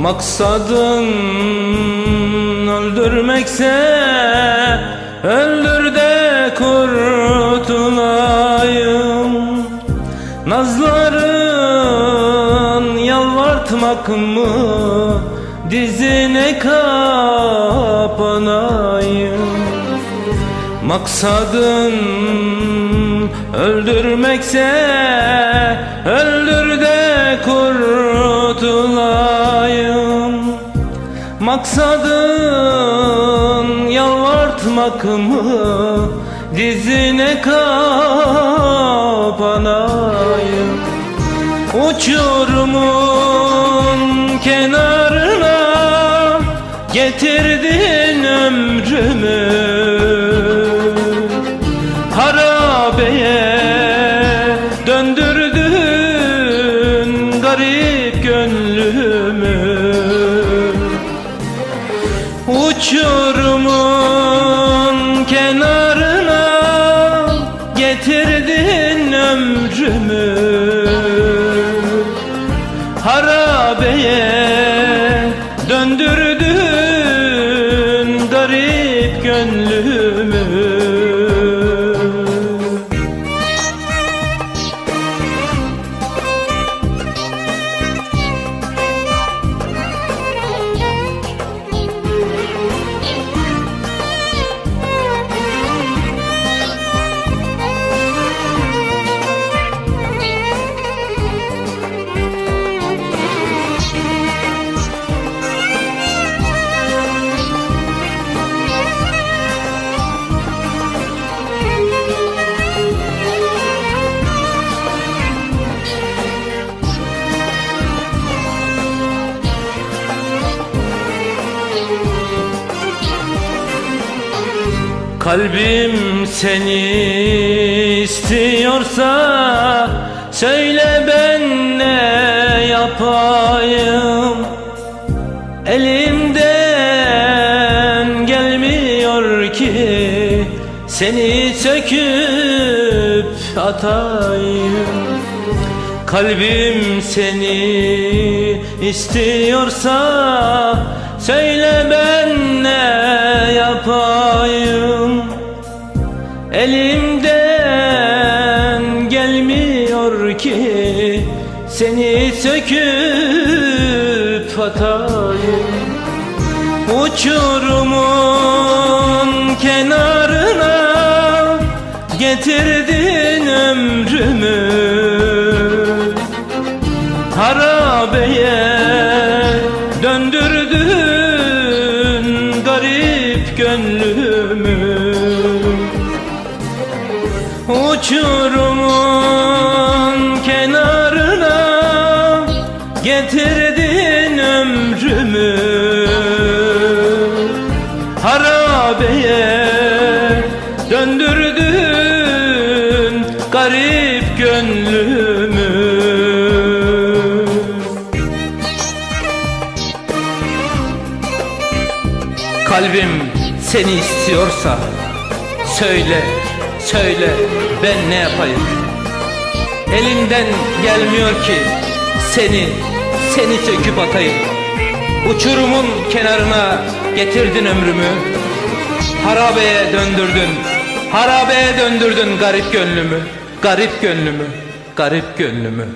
Maksadın öldürmekse Öldür de kurtulayım. Nazların yalvartmak mı Dizine kapanayım? Maksadın öldürmekse Öldür de kurtulayım Maksadın yalvartmak mı? Dizine kapanayım. Uçurumun kenarına Getirdin ömrümü Uçurumun kenarına getirdin ömrümü. Harabeye döndürdün Kalbim seni istiyorsa Söyle ben ne yapayım? Elimden gelmiyor ki Seni söküp atayım. Kalbim seni istiyorsa Söyle Elimden gelmiyor ki Seni söküp atayım. Uçurumun kenarına Getirdin ömrümü. Harabeye döndürdün garip gönlümü Uçurumun kenarına getirdin ömrümü. Harabeye döndürdün garip gönlümü. Kalbim seni istiyorsa Söyle, söyle ben ne yapayım? Elimden gelmiyor ki Seni, seni söküp atayım. Uçurumun kenarına getirdin ömrümü. Harabeye döndürdün Harabeye döndürdün garip gönlümü. Garip gönlümü, garip gönlümü